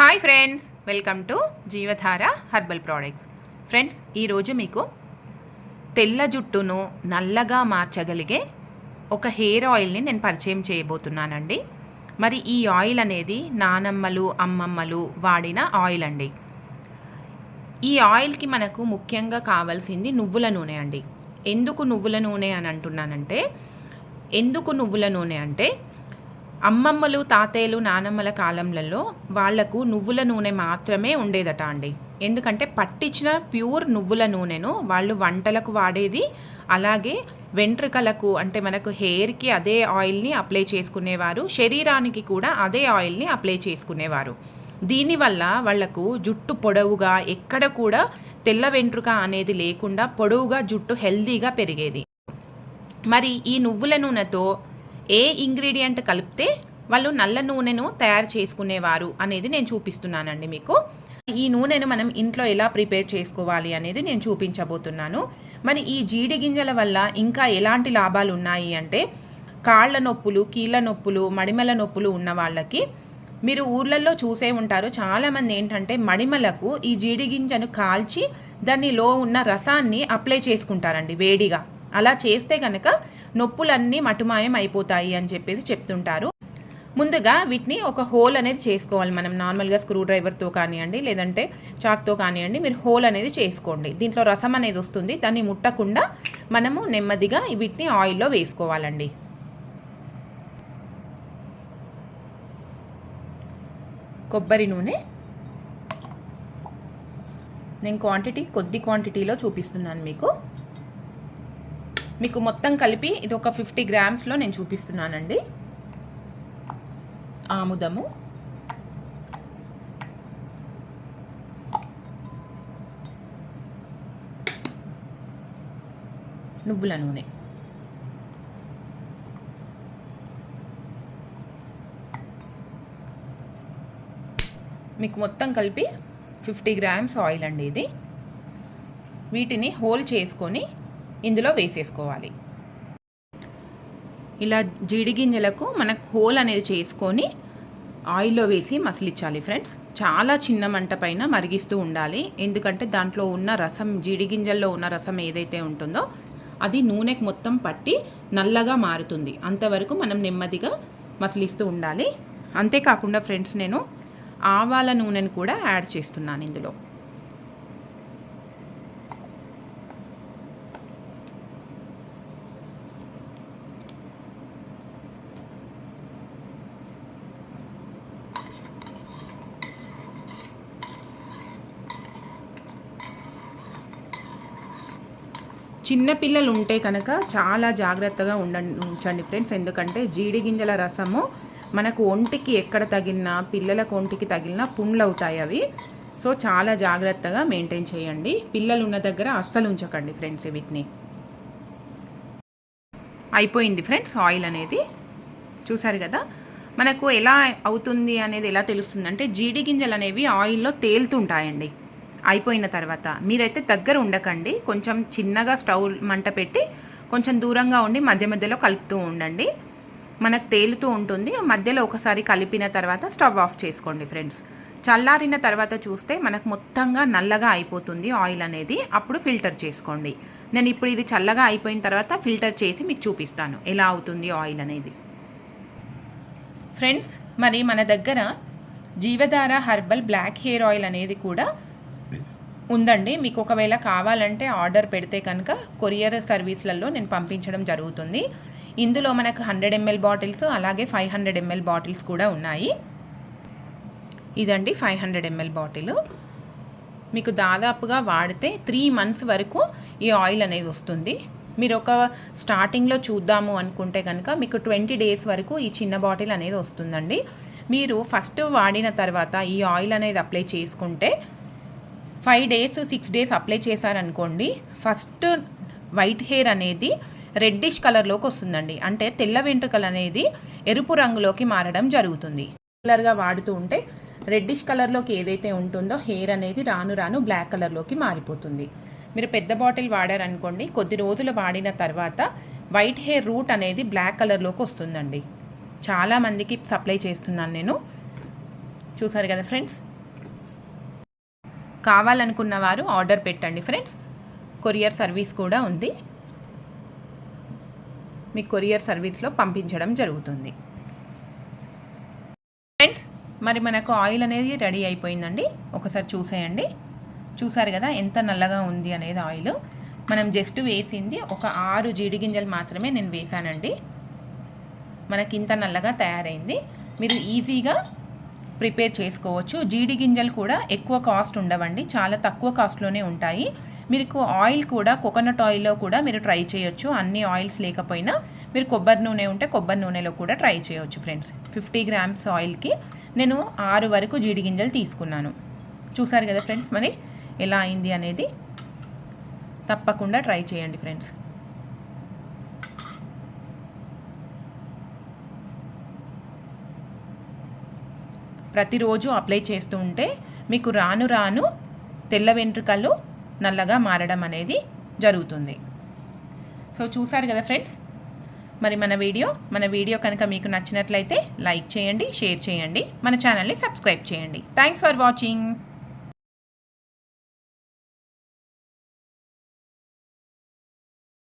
Hi friends welcome to Jeevadhara herbal products friends ఈరోజు మీకు తెల్ల జుట్టును నల్లగా మార్చగలిగే ఒక హెయిర్ ఆయిల్ని నేను పరిచయం చేయబోతున్నానండి. మరి ఈ ఆయిల్ అనేది నానమ్మలు అమ్మమ్మలు వాడిన ఆయిల్ అండి. ఈ ఆయిల్కి మనకు ముఖ్యంగా కావాల్సింది నువ్వుల నూనె అండి. ఎందుకు నువ్వుల నూనె అని అంటున్నానంటే ఎందుకు నువ్వుల నూనె అంటే అమ్మమ్మలు తాతయ్యలు నానమ్మల కాలంలలో వాళ్ళకు నువ్వుల నూనె మాత్రమే ఉండేదట అండి. ఎందుకంటే పట్టించిన ప్యూర్ నువ్వుల నూనెను వాళ్ళు వంటలకు వాడేది. అలాగే వెంట్రుకలకు అంటే మనకు హెయిర్కి అదే ఆయిల్ని అప్లై చేసుకునేవారు. శరీరానికి కూడా అదే ఆయిల్ని అప్లై చేసుకునేవారు. దీనివల్ల వాళ్ళకు జుట్టు పొడవుగా ఎక్కడ కూడా తెల్ల వెంట్రుక అనేది లేకుండా పొడవుగా జుట్టు హెల్దీగా పెరిగేది. మరి ఈ నువ్వుల నూనెతో ఏ ఇంగ్రీడియంట్ కలిపితే వాళ్ళు నల్ల నూనెను తయారు చేసుకునేవారు అనేది నేను చూపిస్తున్నానండి మీకు. ఈ నూనెను మనం ఇంట్లో ఎలా ప్రిపేర్ చేసుకోవాలి అనేది నేను చూపించబోతున్నాను. మరి ఈ జీడి గింజల వల్ల ఇంకా ఎలాంటి లాభాలు ఉన్నాయి అంటే కాళ్ళ నొప్పులు కీళ్ళ నొప్పులు మడిమల నొప్పులు ఉన్న వాళ్ళకి మీరు ఊర్లలో చూసే ఉంటారు. చాలామంది ఏంటంటే మడిమలకు ఈ జీడి గింజను కాల్చి దానిలో ఉన్న రసాన్ని అప్లై చేసుకుంటారండి వేడిగా. అలా చేస్తే కనుక నొప్పులన్నీ మటుమాయం అయిపోతాయి అని చెప్పేసి చెప్తుంటారు. ముందుగా వీటిని ఒక హోల్ అనేది చేసుకోవాలి మనం. నార్మల్గా స్క్రూ డ్రైవర్తో కానివ్వండి లేదంటే చాక్తో కానివ్వండి మీరు హోల్ అనేది చేసుకోండి. దీంట్లో రసం అనేది వస్తుంది. దాన్ని ముట్టకుండా మనము నెమ్మదిగా వీటిని ఆయిల్లో వేసుకోవాలండి. కొబ్బరి నూనె. నేను క్వాంటిటీ కొద్ది క్వాంటిటీలో చూపిస్తున్నాను మీకు. మీకు మొత్తం కలిపి ఇది ఒక ఫిఫ్టీ గ్రామ్స్లో నేను చూపిస్తున్నానండి. ఆముదము. నువ్వుల నూనె. మీకు మొత్తం కలిపి ఫిఫ్టీ గ్రామ్స్ ఆయిల్ అండి ఇది. వీటిని హోల్ చేసుకొని ఇందులో వేసేసుకోవాలి. ఇలా జీడి గింజలకు మనకు హోల్ అనేది చేసుకొని ఆయిల్లో వేసి మసిలిచ్చాలి ఫ్రెండ్స్. చాలా చిన్న మంట పైన మరిగిస్తూ ఉండాలి. ఎందుకంటే దాంట్లో ఉన్న రసం జీడి గింజల్లో ఉన్న రసం ఏదైతే ఉంటుందో అది నూనెకు మొత్తం పట్టి నల్లగా మారుతుంది. అంతవరకు మనం నెమ్మదిగా మసిలిస్తూ ఉండాలి. అంతేకాకుండా ఫ్రెండ్స్ నేను ఆవాల నూనెను కూడా యాడ్ చేస్తున్నాను ఇందులో. చిన్నపిల్లలు ఉంటే కనుక చాలా జాగ్రత్తగా ఉండండి ఉంచండి ఫ్రెండ్స్. ఎందుకంటే జీడి గింజల రసము మనకు ఒంటికి ఎక్కడ తగిలినా పిల్లలకు ఒంటికి తగిలినా పుండ్లు అవుతాయి అవి. సో చాలా జాగ్రత్తగా మెయింటైన్ చేయండి. పిల్లలు ఉన్న దగ్గర అస్సలు ఉంచకండి ఫ్రెండ్స్ వీటిని. అయిపోయింది ఫ్రెండ్స్ ఆయిల్ అనేది. చూసారు కదా? మనకు ఎలా అవుతుంది అనేది ఎలా తెలుస్తుందంటే జీడి గింజలు అనేవి ఆయిల్లో తేలుతుంటాయండి. అయిపోయిన తర్వాత మీరైతే దగ్గర ఉండకండి. కొంచెం చిన్నగా స్టవ్ మంట పెట్టి కొంచెం దూరంగా ఉండి మధ్య మధ్యలో కలుపుతూ ఉండండి. మనకు తేలుతూ ఉంటుంది. మధ్యలో ఒకసారి కలిపిన తర్వాత స్టవ్ ఆఫ్ చేసుకోండి ఫ్రెండ్స్. చల్లారిన తర్వాత చూస్తే మనకు మొత్తంగా నల్లగా అయిపోతుంది ఆయిల్ అనేది. అప్పుడు ఫిల్టర్ చేసుకోండి. నేను ఇప్పుడు ఇది చల్లగా అయిపోయిన తర్వాత ఫిల్టర్ చేసి మీకు చూపిస్తాను ఎలా అవుతుంది ఆయిల్ అనేది. ఫ్రెండ్స్ మరి మన దగ్గర Jeevadhara herbal black hair oil అనేది కూడా ఉందండి. మీకు ఒకవేళ కావాలంటే ఆర్డర్ పెడితే కనుక కొరియర్ సర్వీస్లలో నేను పంపించడం జరుగుతుంది. ఇందులో మనకు హండ్రెడ్ ఎంఎల్ బాటిల్స్ అలాగే ఫైవ్ హండ్రెడ్ ఎంఎల్ బాటిల్స్ కూడా ఉన్నాయి. ఇదండి ఫైవ్ హండ్రెడ్ ఎంఎల్ బాటిల్. మీకు దాదాపుగా వాడితే త్రీ మంత్స్ వరకు ఈ ఆయిల్ అనేది వస్తుంది. మీరు ఒక స్టార్టింగ్లో చూద్దాము అనుకుంటే కనుక మీకు ట్వంటీ డేస్ వరకు ఈ చిన్న బాటిల్ అనేది వస్తుందండి. మీరు ఫస్ట్ వాడిన తర్వాత ఈ ఆయిల్ అనేది అప్లై చేసుకుంటే five days six days apply చేశారనుకోండి ఫస్ట్ వైట్ హెయిర్ అనేది రెడ్డిష్ కలర్లోకి వస్తుందండి. అంటే తెల్ల వెంట్రుకలు అనేది ఎరుపు రంగులోకి మారడం జరుగుతుంది. కలర్గా వాడుతూ ఉంటే రెడ్డిష్ కలర్లోకి ఏదైతే ఉంటుందో హెయిర్ అనేది రాను రాను బ్లాక్ కలర్లోకి మారిపోతుంది. మీరు పెద్ద బాటిల్ వాడారనుకోండి కొద్ది రోజులు వాడిన తర్వాత వైట్ హెయిర్ రూట్ అనేది బ్లాక్ కలర్లోకి వస్తుందండి. చాలామందికి సప్లై చేస్తున్నాను నేను. చూసారు కదా ఫ్రెండ్స్? కావాలనుకున్న వారు ఆర్డర్ పెట్టండి ఫ్రెండ్స్. కొరియర్ సర్వీస్ కూడా ఉంది. మీ కొరియర్ సర్వీస్లో పంపించడం జరుగుతుంది. ఫ్రెండ్స్ మరి మనకు ఆయిల్ అనేది రెడీ అయిపోయిందండి. ఒకసారి చూసేయండి. చూసారు కదా ఎంత నల్లగా ఉంది అనేది ఆయిల్. మనం జస్ట్ వేసింది ఒక ఆరు జీడి గింజలు మాత్రమే నేను వేసానండి. మనకి ఇంత నల్లగా తయారైంది. మీరు ఈజీగా ప్రిపేర్ చేసుకోవచ్చు. జీడి గింజలు కూడా ఎక్కువ కాస్ట్ ఉండవండి. చాలా తక్కువ కాస్ట్లోనే ఉంటాయి. మీకు ఆయిల్ కూడా కోకోనట్ ఆయిల్లో కూడా మీరు ట్రై చేయొచ్చు. అన్ని ఆయిల్స్ లేకపోయినా మీరు కొబ్బరి నూనె ఉంటే కొబ్బరి నూనెలో కూడా ట్రై చేయొచ్చు ఫ్రెండ్స్. ఫిఫ్టీ గ్రామ్స్ ఆయిల్కి నేను ఆరు వరకు జీడి గింజలు తీసుకున్నాను. చూసారు కదా ఫ్రెండ్స్ మరి ఎలా అయింది అనేది? తప్పకుండా ట్రై చేయండి ఫ్రెండ్స్. ప్రతిరోజు అప్లై చేస్తూ ఉంటే మీకు రాను రాను తెల్ల వెంట్రుకలు నల్లగా మారడం అనేది జరుగుతుంది. సో చూసారు కదా ఫ్రెండ్స్? మరి మన వీడియో మన వీడియో కనుక మీకు నచ్చినట్లయితే లైక్ చేయండి షేర్ చేయండి మన ఛానల్ని సబ్స్క్రైబ్ చేయండి. Thanks for watching.